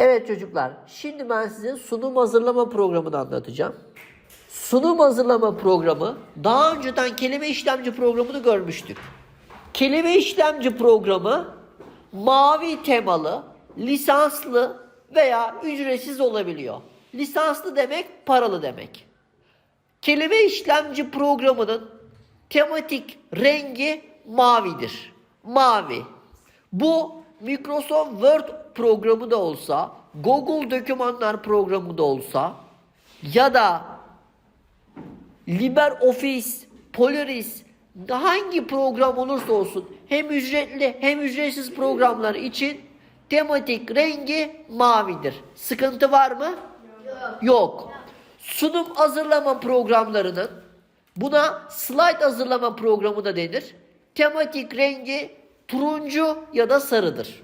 Evet çocuklar, şimdi ben size sunum hazırlama programını anlatacağım. Sunum hazırlama programı, daha önceden kelime işlemci programını görmüştük. Kelime işlemci programı mavi temalı, lisanslı veya ücretsiz olabiliyor. Lisanslı demek paralı demek. Kelime işlemci programının tematik rengi mavidir. Mavi. Bu Microsoft Word programı da olsa, Google Dokümanlar programı da olsa ya da LibreOffice, Polaris hangi program olursa olsun hem ücretli hem ücretsiz programlar için tematik rengi mavidir. Sıkıntı var mı? Yok. Sunum hazırlama programlarının buna slide hazırlama programı da denir. Tematik rengi turuncu ya da sarıdır.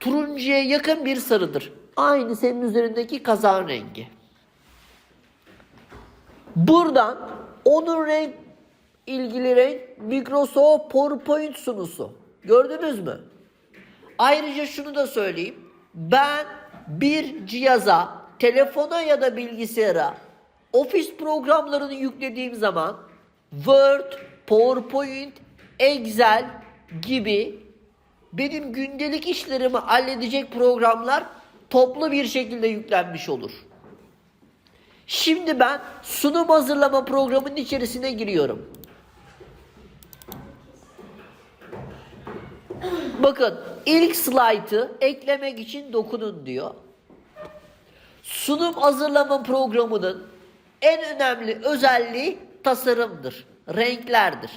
Turuncuya yakın bir sarıdır. Aynı senin üzerindeki kazan rengi. Buradan onun renk ilgili renk Microsoft PowerPoint sunusu. Gördünüz mü? Ayrıca şunu da söyleyeyim. Ben bir cihaza, telefona ya da bilgisayara ofis programlarını yüklediğim zaman Word, PowerPoint, Excel gibi benim gündelik işlerimi halledecek programlar toplu bir şekilde yüklenmiş olur. Şimdi ben sunum hazırlama programının içerisine giriyorum. Bakın ilk slaytı eklemek için dokunun diyor. Sunum hazırlama programının en önemli özelliği tasarımdır, renklerdir.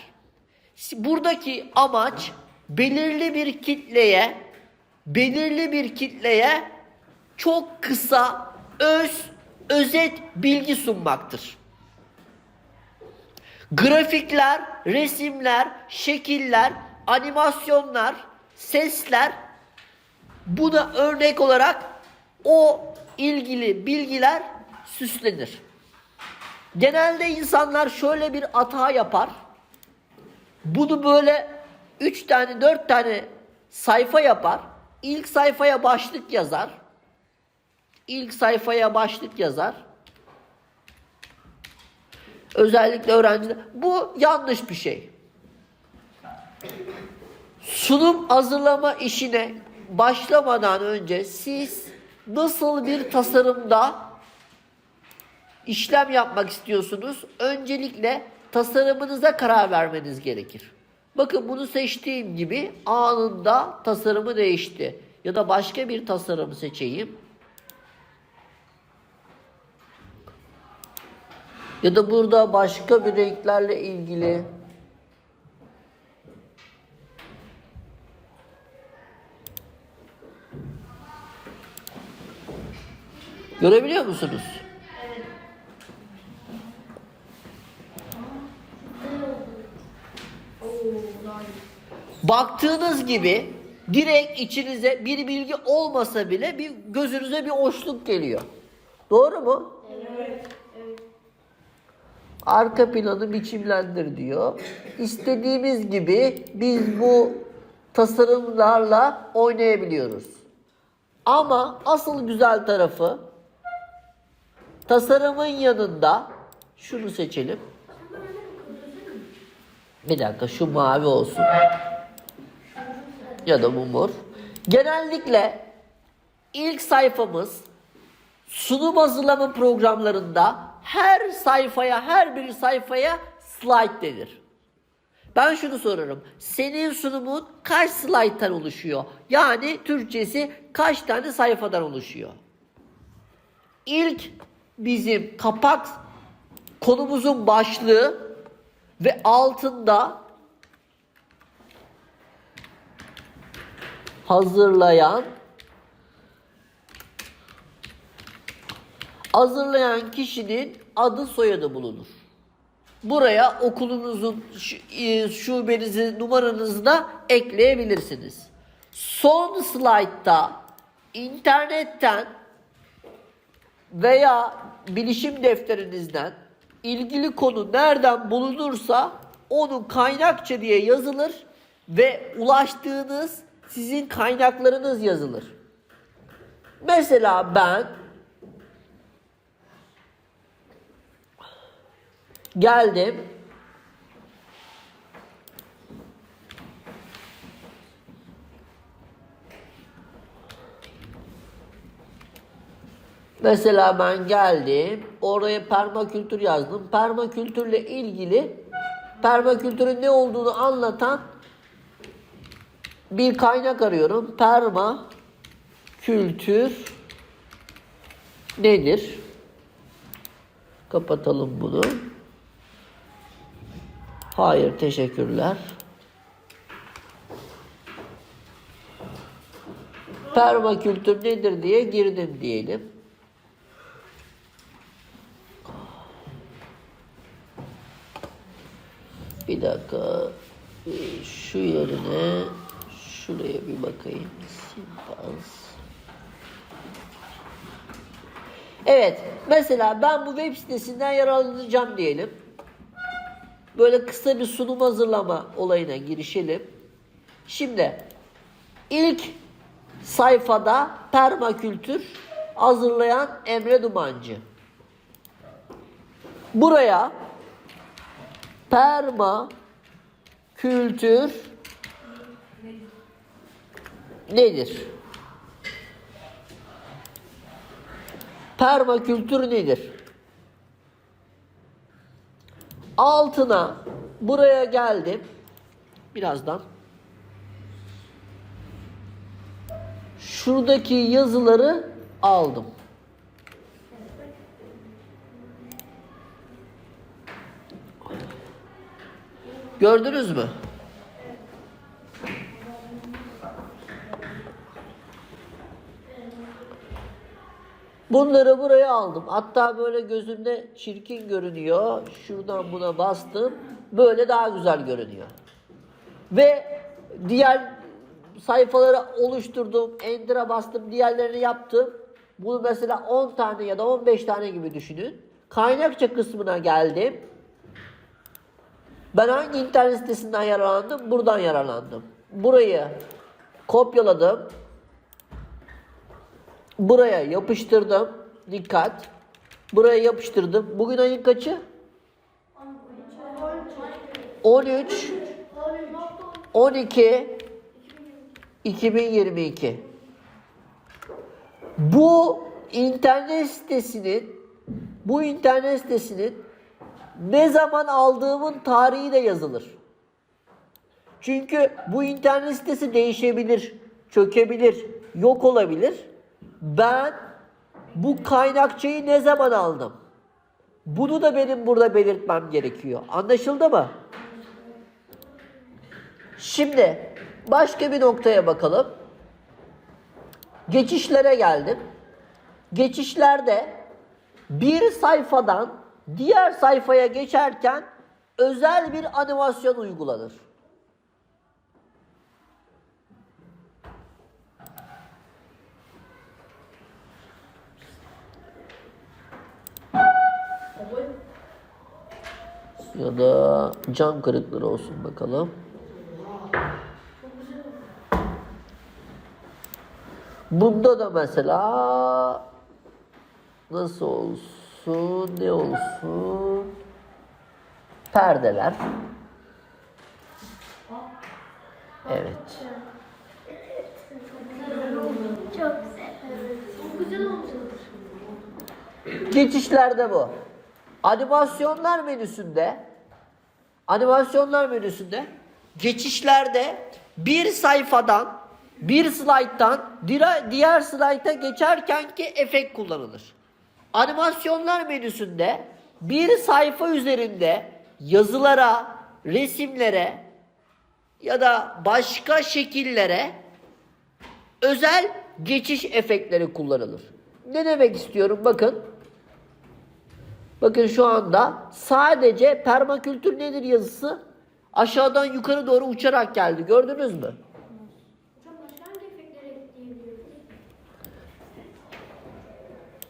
Buradaki amaç belirli bir kitleye, belirli bir kitleye çok kısa, öz, özet bilgi sunmaktır. Grafikler, resimler, şekiller, animasyonlar, sesler buna örnek olarak o ilgili bilgiler süslenir. Genelde insanlar şöyle bir hata yapar. Bunu böyle 3 tane 4 tane sayfa yapar. İlk sayfaya başlık yazar. İlk sayfaya başlık yazar. Özellikle öğrenciler. Bu yanlış bir şey. Sunum hazırlama işine başlamadan önce siz nasıl bir tasarımda işlem yapmak istiyorsunuz? Öncelikle tasarımınıza karar vermeniz gerekir. Bakın bunu seçtiğim gibi anında tasarımı değişti. Ya da başka bir tasarım seçeyim. Ya da burada başka bir renklerle ilgili Görebiliyor musunuz? Baktığınız gibi direkt içinize bir bilgi olmasa bile bir gözünüze bir hoşluk geliyor. Doğru mu? Arka planı biçimlendir diyor. İstediğimiz gibi biz bu tasarımlarla oynayabiliyoruz. Ama asıl güzel tarafı tasarımın yanında şunu seçelim. Bir dakika şu mavi olsun. Ya da bu mor. Genellikle ilk sayfamız sunum hazırlama programlarında her sayfaya, her bir sayfaya slide denir. Ben şunu sorarım. Senin sunumun kaç slayttan oluşuyor? Yani Türkçesi kaç tane sayfadan oluşuyor? İlk bizim kapak konumuzun başlığı ve altında hazırlayan hazırlayan kişinin adı soyadı bulunur. Buraya okulunuzun e, şubenizi numaranızı da ekleyebilirsiniz. Son slaytta internetten veya bilişim defterinizden ilgili konu nereden bulunursa onun kaynakça diye yazılır ve ulaştığınız sizin kaynaklarınız yazılır. Mesela ben geldim. Mesela ben geldim, oraya permakültür yazdım. Permakültürle ilgili permakültürün ne olduğunu anlatan bir kaynak arıyorum. Perma kültür nedir? Kapatalım bunu. Hayır, teşekkürler. Permakültür nedir diye girdim diyelim. Bir dakika. Şu yerine şuraya bir bakayım. Simpaz. Evet. Mesela ben bu web sitesinden yararlanacağım diyelim. Böyle kısa bir sunum hazırlama olayına girişelim. Şimdi ilk sayfada permakültür hazırlayan Emre Dumancı. Buraya perma kültür nedir? Permakültür nedir? Altına buraya geldim. Birazdan. Şuradaki yazıları aldım. Gördünüz mü? Bunları buraya aldım. Hatta böyle gözümde çirkin görünüyor. Şuradan buna bastım. Böyle daha güzel görünüyor. Ve diğer sayfaları oluşturdum. Enter'a bastım. Diğerlerini yaptım. Bunu mesela 10 tane ya da 15 tane gibi düşünün. Kaynakça kısmına geldim. Ben hangi internet sitesinden yararlandım? Buradan yararlandım. Burayı kopyaladım. Buraya yapıştırdım. Dikkat. Buraya yapıştırdım. Bugün ayın kaçı? 13 12 2022 Bu internet sitesinin bu internet sitesinin ne zaman aldığımın tarihi de yazılır. Çünkü bu internet sitesi değişebilir, çökebilir, yok olabilir. Ben bu kaynakçayı ne zaman aldım? Bunu da benim burada belirtmem gerekiyor. Anlaşıldı mı? Şimdi başka bir noktaya bakalım. Geçişlere geldim. Geçişlerde bir sayfadan diğer sayfaya geçerken özel bir animasyon uygulanır. Ya da cam kırıkları olsun bakalım. Bunda da mesela nasıl olsun, ne olsun? Perdeler. Evet. Çok güzel. Geçişlerde bu. Animasyonlar menüsünde animasyonlar menüsünde geçişlerde bir sayfadan bir slayttan diğer, slayta geçerken ki efekt kullanılır. Animasyonlar menüsünde bir sayfa üzerinde yazılara, resimlere ya da başka şekillere özel geçiş efektleri kullanılır. Ne demek istiyorum bakın. Bakın şu anda sadece permakültür nedir yazısı aşağıdan yukarı doğru uçarak geldi. Gördünüz mü?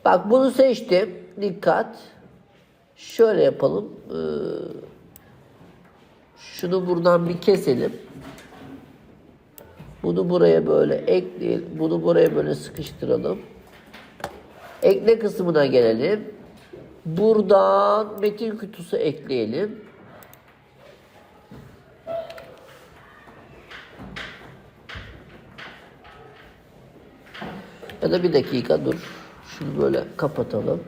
Bak bunu seçtim. Dikkat. Şöyle yapalım. Ee, şunu buradan bir keselim. Bunu buraya böyle ekleyelim. Bunu buraya böyle sıkıştıralım. Ekle kısmına gelelim. Buradan metin kutusu ekleyelim. Ya da bir dakika dur. Şunu böyle kapatalım.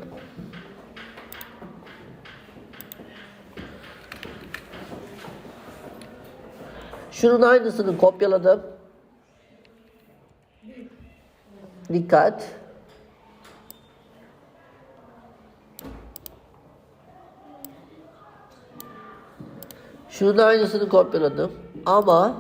Şunun aynısını kopyaladım. Dikkat. Şunun aynısını kopyaladım. Ama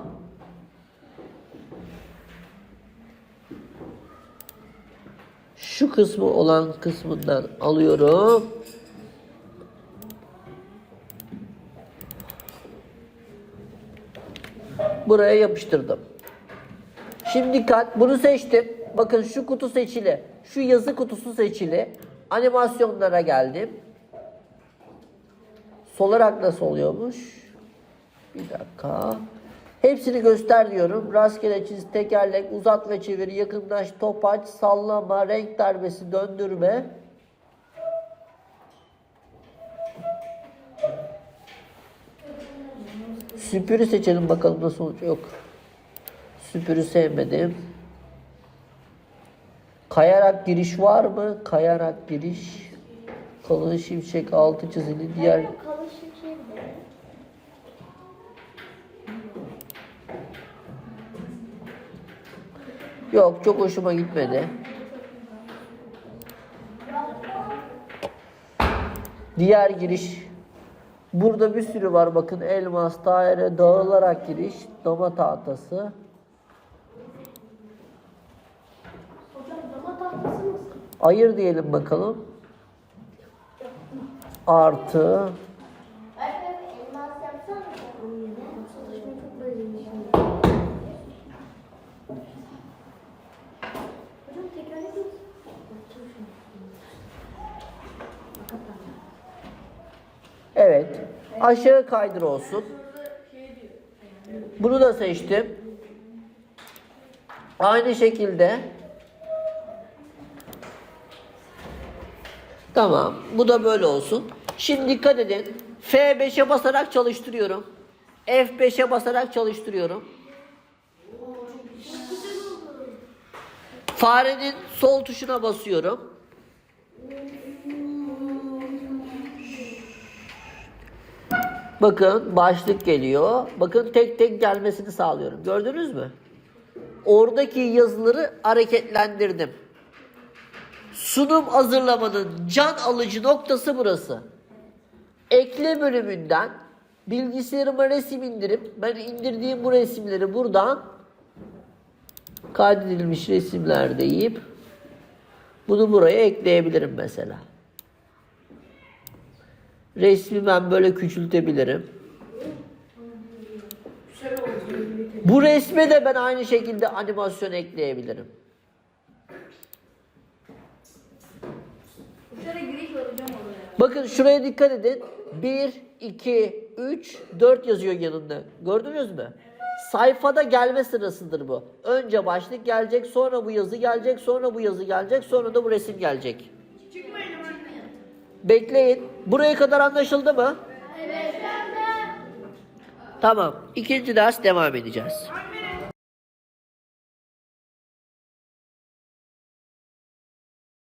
şu kısmı olan kısmından alıyorum. Buraya yapıştırdım. Şimdi dikkat bunu seçtim. Bakın şu kutu seçili. Şu yazı kutusu seçili. Animasyonlara geldim. Solarak nasıl oluyormuş? Bir dakika. Hepsini göster diyorum. Rastgele çiz, tekerlek, uzat ve çevir, yakınlaş, topaç, sallama, renk darbesi, döndürme. Süpürü seçelim bakalım nasıl olacak. Yok. Süpürü sevmedim. Kayarak giriş var mı? Kayarak giriş. Kalın şimşek altı çizili diğer Yok çok hoşuma gitmedi. Diğer giriş. Burada bir sürü var bakın elmas, daire, dağılarak giriş, dama tahtası. Ayır diyelim bakalım. Artı. Öğretmenim elmas yapsana mı? Çalışmayı çok özlemişim. Hocam tekerlek mi? Evet. Aşağı kaydır olsun. Bunu da seçtim. Aynı şekilde. Tamam. Bu da böyle olsun. Şimdi dikkat edin. F5'e basarak çalıştırıyorum. F5'e basarak çalıştırıyorum. Farenin sol tuşuna basıyorum. Bakın başlık geliyor. Bakın tek tek gelmesini sağlıyorum. Gördünüz mü? Oradaki yazıları hareketlendirdim. Sunum hazırlamanın can alıcı noktası burası. Ekle bölümünden bilgisayarıma resim indirip ben indirdiğim bu resimleri buradan kaydedilmiş resimler deyip bunu buraya ekleyebilirim mesela. Resmi ben böyle küçültebilirim. Bu resme de ben aynı şekilde animasyon ekleyebilirim. Bakın şuraya dikkat edin. 1, 2, 3, 4 yazıyor yanında. Gördünüz mü? Sayfada gelme sırasıdır bu. Önce başlık gelecek, sonra bu yazı gelecek, sonra bu yazı gelecek, sonra da bu resim gelecek. Bekleyin. Buraya kadar anlaşıldı mı? Evet. Tamam. İkinci ders devam edeceğiz.